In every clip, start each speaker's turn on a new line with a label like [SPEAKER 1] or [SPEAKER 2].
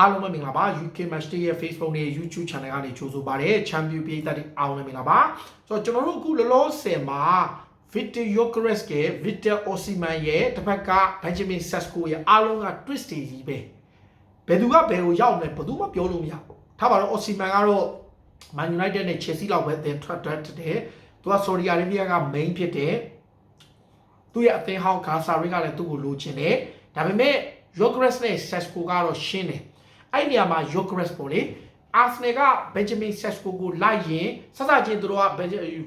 [SPEAKER 1] အားလုံးပဲမင်္ဂလာပါ UK Match Day ရဲ့ Facebook နဲ့ YouTube Channel ကနေကြိုဆိုပါရစေ။ Champion ပြည်သက်တွေအားလုံးပဲမင်္ဂလာပါ။ဆိုတော့ကျွန်တော်တို့အခုလောလောဆယ်မှာ Victor Gyökeres ရဲ့ Victor Osimhen ရဲ့တစ်ဖက်က Benjamin Sesko ရဲ့အားလုံးက twist တွေကြီးပဲ။ဘယ်သူကဘယ်ကိုရောက်လဲဘယ်သူမှပြောလို့မရဘူး။ထားပါတော့ Osimhen ကတော့ Man United နဲ့ Chelsea လောက်ပဲအသင်းထွက်ထွက်တယ်။သူက Saudi Arabia က main ဖြစ်တယ်။သူ့ရဲ့အသင်းဟောင်းဂါဆာရီကလည်းသူ့ကိုလိုချင်တယ်။ဒါပေမဲ့ Gyökeres နဲ့ Sesko ကတော့ရှင်းတယ်။ အဲ့ဒီနေရာမှာ Gyökeres ပေါ့လေအာဆနယ်က Benjamin Sesko ကိုလိုက်ရင်စစချင်းသူတို့က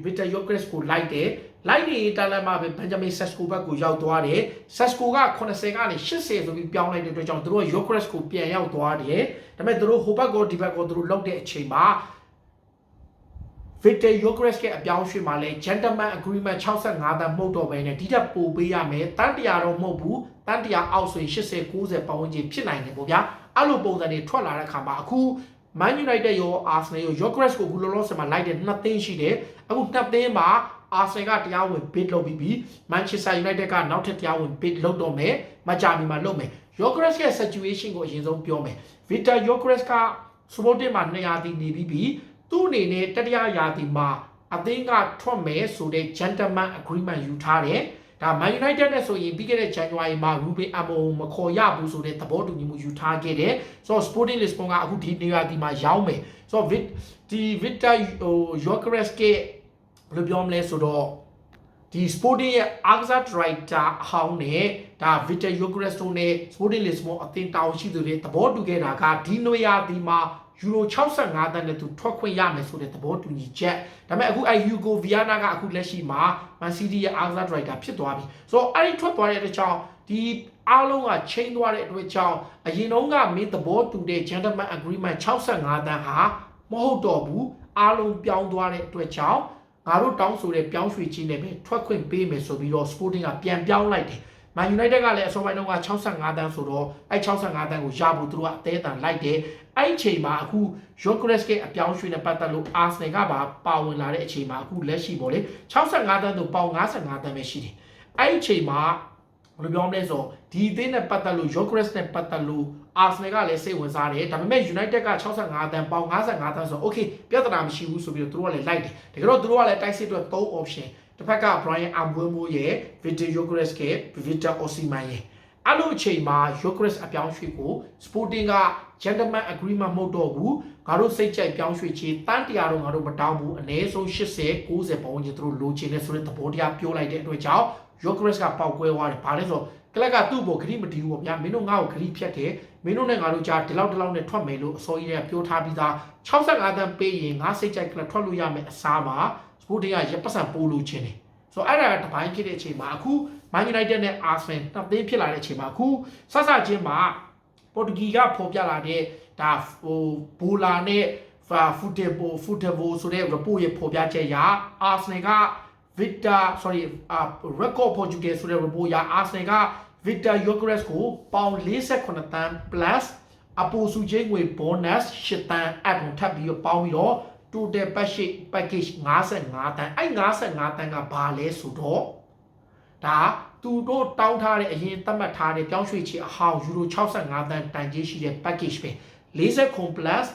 [SPEAKER 1] Victor Gyökeres ကိုလိုက်တယ်လိုက်နေတာလည်းမှာပဲ Benjamin Sesko ဘက်ကိုရောက်သွားတယ် Sesko က80ကနေ80ဆိုပြီးပြောင်းလိုက်တဲ့အတွက်ကြောင့်သူတို့က Gyökeres ကိုပြန်ရောက်သွားတယ်ဒါပေမဲ့သူတို့ဟိုဘက်ကိုဒီဘက်ကိုသူတို့လောက်တဲ့အချိန်မှာ Victor Gyökeres ရဲ့အပြောင်းအရွှေ့မှာလဲ gentleman agreement 65တန်းမှုတ်တော့ပဲနဲ့ဒီတက်ပို့ပေးရမယ်တန်းတရာတော့မဟုတ်ဘူးတန်းတရာအောက်ဆိုရင်80 90ပတ်ဝန်းကျင်ဖြစ်နိုင်တယ်ပေါ့ဗျာ အဲ့လိုပုံစံတွေထွက်လာတဲ့ခါမှာအခု Man United ရော Arsenal ရော Gyökeres ကိုအခုလောလောဆယ်မှာလိုက်တဲ့နှစ်သိန်းရှိတယ်အခုနှစ်သိန်းမှာ Arsenal ကတရားဝင် bid လုပ်ပြီးပြီ Manchester United ကနောက်ထပ်တရားဝင် bid လုပ်တော့မယ်မကြမီမှာလုပ်မယ် Gyökeres ရဲ့ situation ကိုအရင်ဆုံးပြောမယ် Victor Gyökeres က Sporting မှာ200တီနေပြီးပြီသူ့အနေနဲ့တတိယရာသီမှာအသင်းကထွက်မယ်ဆိုတဲ့ gentleman agreement ယူထားတယ် ဒါ Man United နဲ့ဆိုရင်ပြီးခဲ့တဲ့ January မှာ Ruben Amorim မခေါ်ရဘူးဆိုတဲ့သဘောတူညီမှုယူထားခဲ့တယ်ဆိုတော့ Sporting Lisbon ကအခုဒီနေရာဒီမှာရောက်မယ်ဆိုတော့ Vic ဒီ Victor ဟို Gyökeres ကဘယ်လိုပြောမလဲဆိုတော့ဒီ Sporting ရဲ့ Axa Driver အဟောင်းနဲ့ဒါ Victor Gyökeres တို့နဲ့ Sporting Lisbon အသင်းတောင်ရှိသူတွေသဘောတူခဲ့တာကဒီနေရာဒီမှာယူရို65တန်းနဲ့သူထွက်ခွင့်ရမယ်ဆိုတဲ့သဘောတူညီချက်ဒါပေမဲ့အခုအဲယူဂိုဗီယာနာကအခုလက်ရှိမှာမန်စီးတီးရဲ့အာဇာဒရိုက်တာဖြစ်သွားပြီဆိုတော့အဲ့ဒီထွက်သွားတဲ့အတွက်ကြောင့်ဒီအားလုံးကချိန်သွားတဲ့အတွက်ကြောင့်အရင်တုန်းကမင်းသဘောတူတဲ့ gentleman agreement 65တန်းဟာမဟုတ်တော့ဘူးအားလုံးပြောင်းသွားတဲ့အတွက်ကြောင့်ငါတို့တောင်းဆိုတဲ့ပြောင်းရွှေ့ခြင်းနဲ့ပဲထွက်ခွင့်ပေးမယ်ဆိုပြီးတော့ Sporting ကပြန်ပြောင်းလိုက်တယ် Man United ကလည်းအစောပိုင်းတုန်းက65တန်းဆိုတော့အဲ65တန်းကိုရဖို့သူတို့ကအသေးအတန်လိုက်တယ်အဲ့ဒီအချိန်မှာအခု Gyökeres ကအပြောင်းရွှေ့နဲ့ပတ်သက်လို့ Arsenal ကပါပါဝင်လာတဲ့အချိန်မှာအခုလက်ရှိပေါ့လေ65တန်း ਤੋਂ ပေါင်55တန်းပဲရှိတယ်အဲ့ဒီအချိန်မှာဘယ်လိုပြောမလဲဆိုဒီအသင်းနဲ့ပတ်သက်လို့ Gyökeres နဲ့ပတ်သက်လို့ Arsenal ကလည်းစိတ်ဝင်စားတယ်ဒါပေမဲ့ United က65တန်းပေါင်55တန်းဆိုတော့ okay ပြဿနာမရှိဘူးဆိုပြီးတော့သူတို့ကလည်းလိုက်တယ်တကယ်တော့သူတို့ကလည်းတိုက်စစ်အတွက်3 option တစ်ဖက်က Brian Ambwemo ရဲ့ Victor Gyökeres က Victor Osimhen ရဲ့အဲ့လိုအချိန်မှာ Gyökeres အပြောင်းရွှေ့ကို Sporting က gentleman agreement မဟုတ်တော့ဘူးငါတို့စိတ်ကြိုက်ပြောင်းရွှေ့ချေတန်းတရားတော့ငါတို့မတောင်းဘူးအနည်းဆုံး80 90ပတ်ဝန်းကျင်သူတို့လိုချင်တဲ့ဆိုတဲ့သဘောတရားပြောလိုက်တဲ့အတွက်ကြောင့် Gyökeres ကပေါက်ကွဲသွားတယ်ဘာလဲဆိုတော့ကလပ်ကသူ့ဘောဂရိမတီးဘူးပေါ့ဗျာမင်းတို့ငါ့ကိုဂရိဖြတ်တယ်မင်းတို့နဲ့ငါတို့ကြားဒီလောက်ဒီလောက်နဲ့ထွက်မယ်လို့အစောကြီးကပြောထားပြီးသား65တန်းပေးရင်ငါစိတ်ကြိုက်ကလပ်ထွက်လို့ရမယ်အစားမှာ Sporting ကရပတ်စံပိုးလို့ချင်းတယ်ဆိုတော့အဲ့ဒါကတပိုင်းဖြစ်တဲ့အချိန်မှာအခု Man United နဲ့ Arsenal နှစ်သိန်းဖြစ်လာတဲ့အချိန်မှာအခုဆဆချင်းမှာပေါ်တူဂီကဖော်ပြလာတဲ့ဒါဟိုဘူလာနဲ့ဖူတေဘိုဖူတေဘိုဆိုတဲ့ report ရဲ့ဖော်ပြချက်အရ Arsenal က Victor sorry အာ record Portugal ဆိုတဲ့ report ရ Arsenal က Victor Gyökeres ကိုပေါင်48တန်း plus အပိုစုချင်းငွေ bonus 8တန်းအပ်ကိုထပ်ပြီးတော့ပေါင်းပြီးတော့ total package package 55တန်းအဲ့55တန်းကဘာလဲဆိုတော့ဒါသူတို့တောင်းထားတဲ့အရင်သတ်မှတ်ထားတဲ့ပြောင်းရွှေ့ချေအဟောင်းယူရို65တန်းတန်ကြီးရှိတဲ့ package ပဲ40ခု plus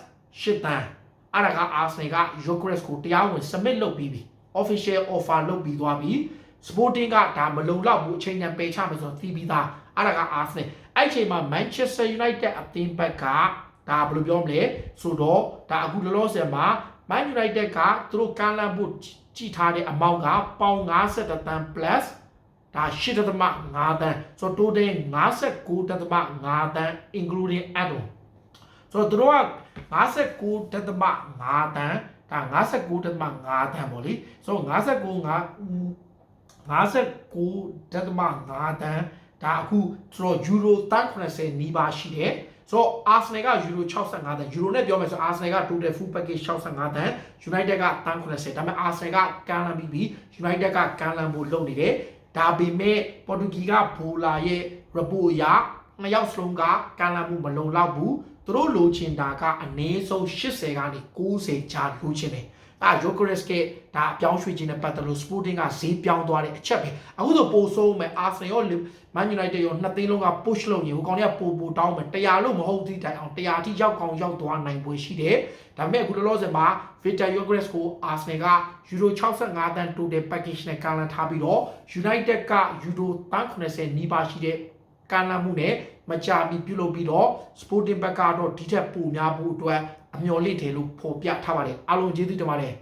[SPEAKER 1] 8တန်းအဲ့ဒါက Arsenal က Gyökeres ကိုတရားဝင် submit လုပ်ပြီးပြီ official offer လုပ်ပြီးသွားပြီ Sporting ကဒါမလုံလောက်ဘူးအချိန်တန်ပယ်ချမယ်ဆိုတော့သိပြီးသားအဲ့ဒါက Arsenal အဲ့ချိန်မှာ Manchester United အသင်းဘက်ကဒါဘယ်လိုပြောမလဲဆိုတော့ဒါအခုလောလောဆယ်မှာ Man United ကသူတို့ကမ်းလှမ်းဖို့ကြည်ထားတဲ့အမောင့်ကပေါင်50တန်း plus ဒါ8.5တန်းဆိုတော့ total 59.5တန်း including add-on ဆိုတော့သူတို့က59.5တန်းဒါ59.5တန်းပေါ့လေဆိုတော့59 59.5တန်းဒါအခုဆိုတော့ယူရိုတန်း80နီးပါးရှိတယ် ဆိုတော့ Arsenal ကယူရို65တန်းယူရိုနဲ့ပြောမယ်ဆို Arsenal က total full package 65တန်း United ကတန်း80ဒါပေမဲ့ Arsenal ကကမ်းလှမ်းပြီးပြီ United ကကမ်းလှမ်းဖို့လုပ်နေတယ်ဒါပေမဲ့ပေါ်တူဂီကဘူလာရဲ့ report အရနှစ်ယောက်စလုံးကကမ်းလှမ်းမှုမလုံလောက်ဘူးသူတို့လိုချင်တာကအနည်းဆုံး80ကနေ90ကြားလိုချင်တယ် ဒါယိုကရစ်ကဒါအပြောင်းရွှေ့ခြင်းနဲ့ပတ်သက်လို့ Sporting ကဈေးပြောင်းသွားတဲ့အချက်ပဲအခုဆိုပိုဆိုးမယ် Arsenal ရော Man United ရောနှစ်သိန်းလုံးက push လုပ်နေဟိုကောင်တွေကပိုပိုတောင်းမယ်100လို့မဟုတ်သည့်တိုင်အောင်100အထိရောက်ကောင်းရောက်သွားနိုင်ပွဲရှိတယ်ဒါပေမဲ့အခုလောလောဆယ်မှာ Victor Yogres ကို Arsenal က Euro 65တန်း total package နဲ့ကာလန်ထားပြီးတော့ United က Euro 180နီးပါးရှိတဲ့ကာလန်မှုနဲ့မကြာမီပြုလုပ်ပြီးတော့ Sporting ဘက်ကတော့ဒီထက်ပိုများဖို့အတွက် အမျှော်လင့်တယ်လို့ဖော်ပြထားပါတယ်အားလုံးကျေးဇူးတင်ပါတယ်